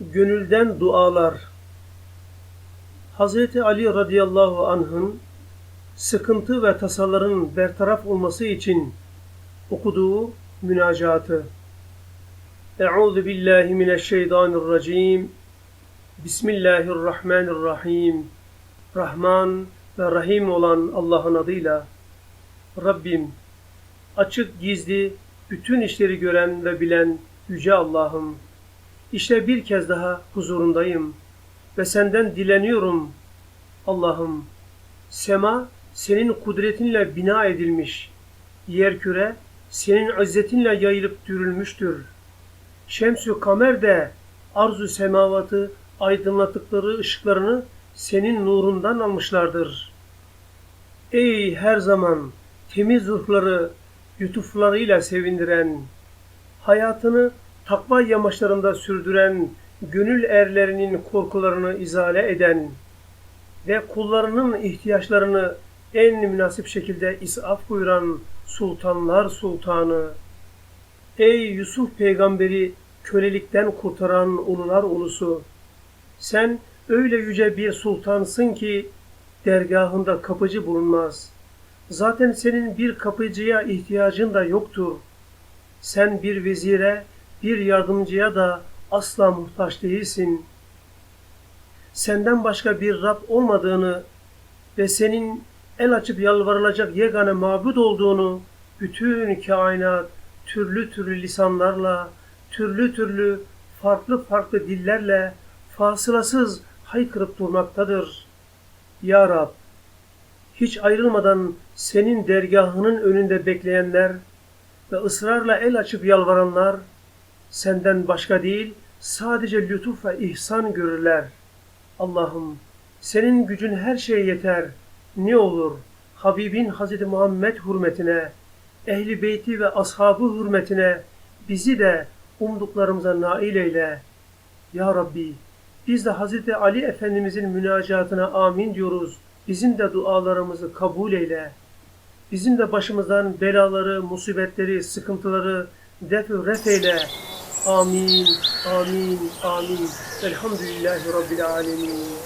Gönülden dualar. Hazreti Ali radıyallahu anh'ın sıkıntı ve tasaların bertaraf olması için okuduğu münacatı. Euzu billahi mineşşeytanirracim. Bismillahirrahmanirrahim. Rahman ve Rahim olan Allah'ın adıyla. Rabbim, açık gizli bütün işleri gören ve bilen Yüce Allah'ım. İşte bir kez daha huzurundayım ve senden dileniyorum. Allah'ım, sema senin kudretinle bina edilmiş, yerküre senin izzetinle yayılıp dürülmüştür. Şemsü kamer de arzu semavatı aydınlattıkları ışıklarını senin nurundan almışlardır. Ey her zaman temiz ruhları lütuflarıyla sevindiren, hayatını takva yamaçlarında sürdüren, gönül erlerinin korkularını izale eden ve kullarının ihtiyaçlarını en münasip şekilde isaf buyuran sultanlar sultanı, ey Yusuf peygamberi kölelikten kurtaran ulular ulusu, sen öyle yüce bir sultansın ki dergahında kapıcı bulunmaz. Zaten senin bir kapıcıya ihtiyacın da yoktur. Sen bir vezire, bir yardımcıya da asla muhtaç değilsin. Senden başka bir Rab olmadığını ve senin el açıp yalvarılacak yegane mabud olduğunu bütün kainat türlü türlü lisanlarla, türlü türlü farklı farklı dillerle fasılasız haykırıp durmaktadır. Ya Rab, hiç ayrılmadan senin dergahının önünde bekleyenler ve ısrarla el açıp yalvaranlar senden başka değil sadece lütuf ve ihsan görürler. Allah'ım senin gücün her şeye yeter. Ne olur Habibin Hazreti Muhammed hürmetine, ehli beyti ve ashabı hürmetine bizi de umduklarımıza nail eyle. Ya Rabbi biz de Hazreti Ali Efendimizin münacatına amin diyoruz. Bizim de dualarımızı kabul eyle. Bizim de başımızdan belaları, musibetleri, sıkıntıları def-ü ref eyle. Amin, amin, amin. Elhamdülillahi Rabbil alemin.